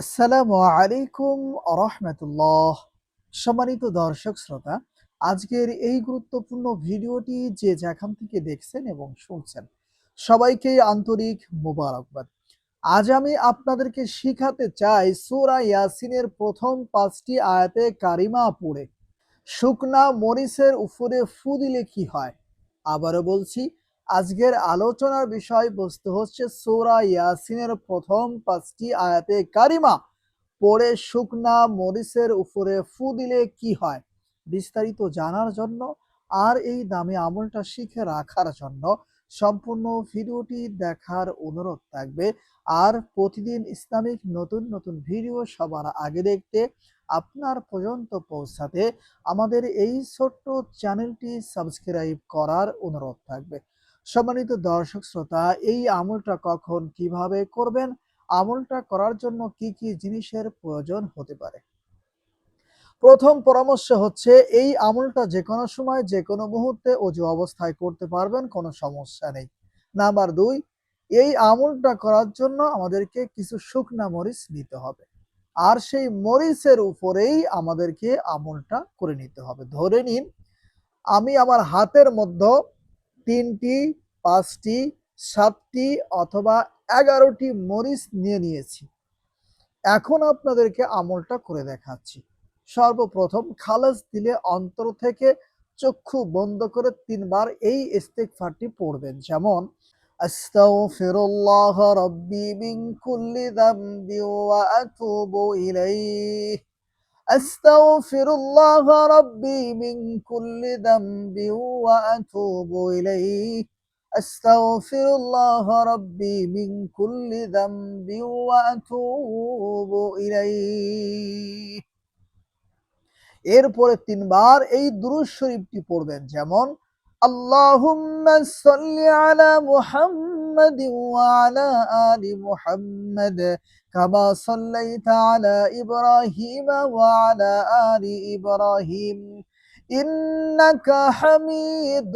আসসালামু আলাইকুম রহমতুল্লাহ সম্মানিত দর্শক শ্রোতা, আজকের এই গুরুত্বপূর্ণ ভিডিওটি যে যেখান থেকে দেখছেন এবং শুনছেন, সবাইকে আন্তরিক মোবারকবাদ। আজ আমি আপনাদেরকে শিখাতে চাই সূরা ইয়াসিনের প্রথম পাঁচটি আয়াতে কারিমা পড়ে। শুকনা মরিচের উপরে ফু দিলে কি হয়? আবারও বলছি আজকের আলোচনার বিষয়বস্তু হচ্ছে সূরা ইয়াসিনের প্রথম পাঁচটি আয়াতে কারিমা। পড়ে শুকনা মরিচের উপরে ফু দিলে কি হয়? বিস্তারিত জানার জন্য আর এই দামি আমলটা শিখে রাখার জন্য সম্পূর্ণ ভিডিওটি দেখার অনুরোধ থাকবে। আর প্রতিদিন ইসলামিক নতুন নতুন ভিডিও সবার আগে দেখতে আপনার পর্যন্ত পৌঁছাতে আমাদের এই ছোট্ট চ্যানেলটি সাবস্ক্রাইব করার অনুরোধ থাকবে। সম্মানিত দর্শক শ্রোতা, এই আমলটা কখন কীভাবে করবেন? আমলটা করার জন্য কি কি জিনিসের প্রয়োজন হতে পারে? প্রথম পরামর্শ হচ্ছে, এই আমলটা যে কোনো সময়, যে কোনো মুহূর্তে অজু অবস্থায় করতে পারবেন, কোনো সমস্যা নেই। নাম্বার দুই, এই আমলটা করার জন্য আমাদেরকে কিছু শুকনা মরিচ নিতে হবে। আর সেই মরিচের উপরেই আমাদেরকে আমলটা করে নিতে হবে। ধরে নিন, আমি আমার হাতের মধ্যে তিনটি পাঁচটি, সাতটি অথবা এগারোটি মরিচ নিয়ে নিয়েছি। এখন আপনাদেরকে আমলটা করে দেখাচ্ছি। সর্বপ্রথম খালাস দিলে অন্তর থেকে চক্ষু বন্ধ করে তিনবার এই ইস্তেকফারটি পড়বেন। যেমন, আস্তাগফিরুল্লাহ রাব্বি মিন কুল্লি যামবি ওয়া আতুবু ইলাইহি। আস্তাগফিরুল্লাহ রাব্বি মিন কুল্লি যামবি ওয়া আতুবু ইলাইহি। أستغفر الله ربي من كل ذنب وأتوب إليه এরপরে তিনবার এই দুরূদ শরীফটি পড়বেন যেমন আল্লাহুম্মা সাল্লি আলা মুহাম্মাদিন ওয়া আলা আলি মুহাম্মাদ كما صليت على إبراهيم وعلى آل إبراهيم إنك حميد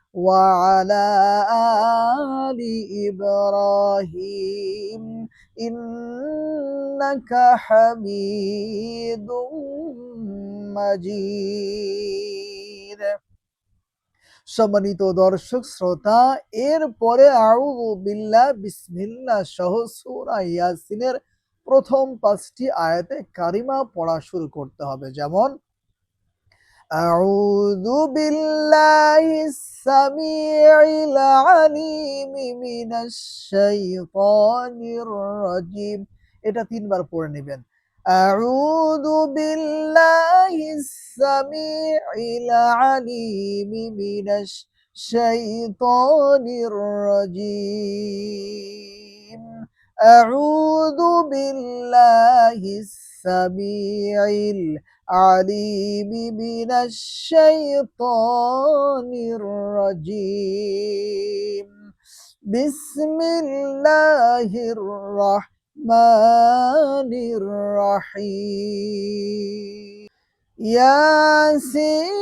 وعلى آل إبراهيم إنك حميد مجيد সম্মানিত দর্শক শ্রোতা এরপরে আউযু বিল্লাহ বিসমিল্লাহ সহ সূরা ইয়াসিনের প্রথম পাঁচটি আয়াতে কারিমা পড়া শুরু করতে হবে যেমন أعوذ بالله السميع العليم من الشيطان الرجيم এটা তিনবার পড়ে নেবেন أعوذ بالله السميع العليم من الشيطان الرجيم أعوذ بالله السميع العليم من الشيطان الرجيم. بسم الله الرحمن الرحيم. ياسين.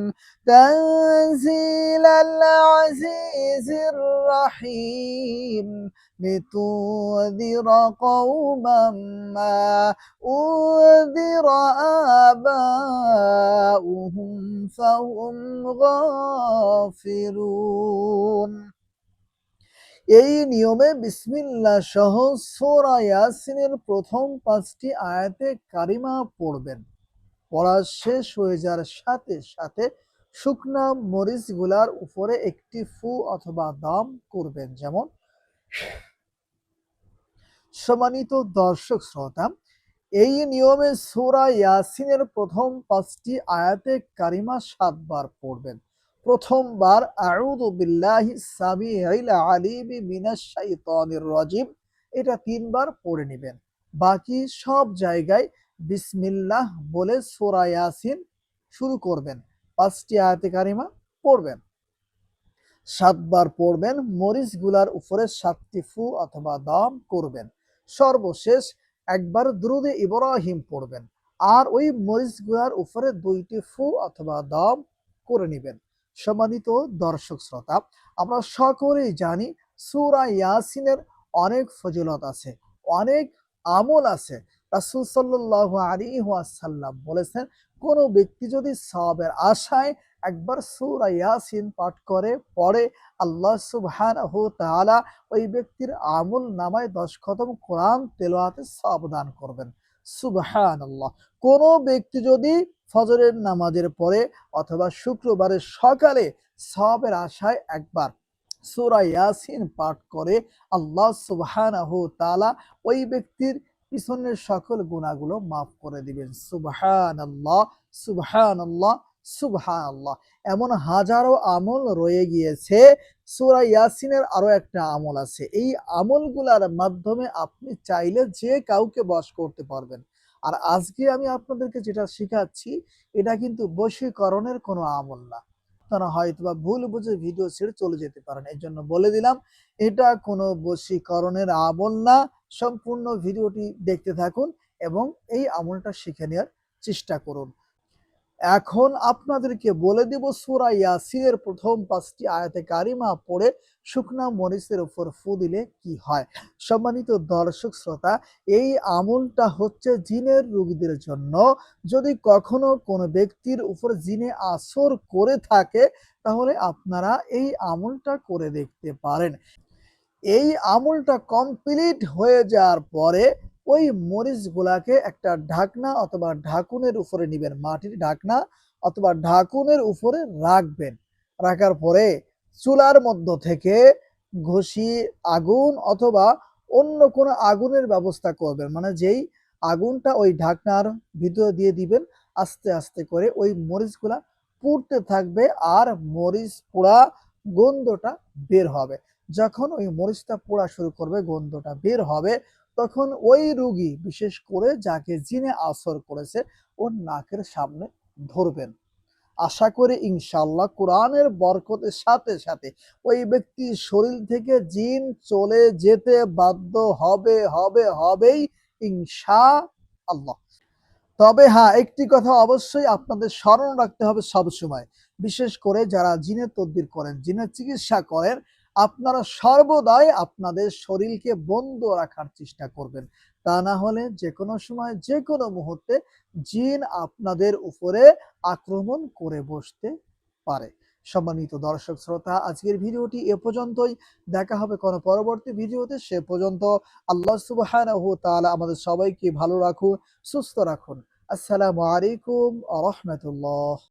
تنزيل العزيز الرحيم لتنذر قوما ما أنذر آباؤهم فهم غافلون এই নিয়মে বিসমিল্লাহ সহ সূরা ইয়াসিনের প্রথম পাঁচটি আয়াতে কারিমা পড়বেন পড়া শেষ হয়ে যাওয়ার সাথে সাথে শুকনা মরিচগুলার উপরে একটি ফু অথবা দাম করবেন। যেমন, সম্মানিত দর্শক শ্রোতা, এই নিয়মে সূরা ইয়াসিনের প্রথম পাঁচটি আয়াতে কারিমা সাতবার পড়বেন। প্রথমবার, আউযু বিল্লাহি সামিউল আলিমি মিনাশ শাইতানির রাজিম এটা তিনবার পড়ে নেবেন। বাকি সব জায়গায় বিসমিল্লাহ বলে সূরা ইয়াসিন শুরু করবেন। পাঁচটি আয়াতে কারিমা পড়বেন। সাতবার পড়বেন, মরিচগুলার উপরে সাতটি ফু অথবা দম করবেন। সর্বশেষ একবার দ্রুদে ইব্রাহিম পড়বেন আর ওই মরিচগুলার উপরে দুইটি ফু অথবা দম করে নেবেন। সম্মানিত দর্শক শ্রোতা, আমরা সকলেই জানি সুরা ইয়াসিনের অনেক ফজিলত আছে, অনেক আমল আছে। রাসূল সাল্লাল্লাহু আলাইহি ওয়াসাল্লাম বলেছেন কোন ব্যক্তি যদি সওয়াবের আশায় একবার সূরা ইয়াসিন পাঠ করে, পড়ে, আল্লাহ সুবহানাহু তাআলা ওই ব্যক্তির আমল নামায় দশ খতম কোরআন তেলোয়াতে সওয়াব দান করবেন। সুবহানাল্লাহ। কোন ব্যক্তি যদি ফজরের নামাজের পরে অথবা শুক্রবারের সকালে সওয়াবের আশায় একবার সূরা ইয়াসিন পাঠ করে, আল্লাহ সুবহানাহু তাআলা ওই ব্যক্তির পিছনের সকল গুণাগুলো মাফ করে দিবেন। সুবহানাল্লাহ সুবহানাল্লাহ সুবহানাল্লাহ। এমন হাজারো আমল রয়ে গিয়েছে, সূরা ইয়াসিনের আরও একটা আমল আছে। এই আমলগুলার মাধ্যমে আপনি চাইলে যে কাউকে বস করতে পারবেন। আর আজকে আমি আপনাদেরকে যেটা শেখাচ্ছি, এটা কিন্তু বশীকরণের কোনো আমল না। আপনারা হয়তো বা ভুল বুঝে ভিডিও ছেড়ে চলে যেতে পারেন। এই জন্য বলে দিলাম, এটা কোনো বশীকরণের আমল না। সম্পূর্ণ ভিডিওটি দেখতে থাকুন এবং এই আমলটা শিখে নেওয়ার চেষ্টা করুন। এখন আপনাদেরকে বলে দেব সুরা ইয়াসিনের প্রথম পাঁচটি আয়াতে কারিমা পড়ে শুকনা মরিচের উপর ফু দিলে কি হয়? সম্মানিত দর্শক শ্রোতা, এই আমলটা হচ্ছে জিনের রোগীদের জন্য। যদি কখনো কোনো ব্যক্তির উপর জিনে আসর করে থাকে, তাহলে আপনারা এই আমলটা করে দেখতে পারেন। এই আমলটা কমপ্লিট হয়ে যাওয়ার পরে ওই মরিচগুলাকে একটা ঢাকনা অথবা ঢাকুনের উপরে নিবেন, মাটির ঢাকনা অথবা ঢাকুনের উপরে রাখবেন। রাখার পরে চুলার মধ্য থেকে ঘষি আগুন অথবা অন্য কোনো আগুনের ব্যবস্থা করবেন মানে যেই আগুনটা ওই ঢাকনার ভিতরে দিয়ে দিবেন, আস্তে আস্তে করে ওই মরিচগুলা পুড়তে থাকবে আর মরিচ পোড়া গন্ধটা বের হবে। যখন ওই মরিচটা পোড়া শুরু করবে, গন্ধটা বের হবে তখন ওই রুগী, বিশেষ করে যাকে জিনে আসর করেছে, ওর নাকের সামনে ধরবেন। আশা করি ইনশাল্লাহ কোরআনের বরকতের সাথে সাথে ওই ব্যক্তির শরীর থেকে জিন চলে যেতে বাধ্য হবে হবে, হবেই ইনশা আল্লাহ তবে হ্যাঁ একটি কথা অবশ্যই আপনাদের স্মরণ রাখতে হবে সব সময় বিশেষ করে যারা জিনের তদবির করেন, জিনের চিকিৎসা করেন আপনারা সর্বদাই আপনাদের শরীরকে বন্ধ রাখার চেষ্টা করবেন। তা না হলে যে কোনো সময় যে কোনো মুহূর্তে জিন আপনাদের উপরে আক্রমণ করে বসতে পারে। সম্মানিত দর্শক শ্রোতা, আজকের ভিডিওটি এ পর্যন্তই। দেখা হবে কোনো পরবর্তী ভিডিওতে। সে পর্যন্ত আল্লাহ ওয়া আমাদের সবাইকে ভালো রাখুন, সুস্থ রাখুন। আসসালামু আলাইকুম রহমতুল্লাহ।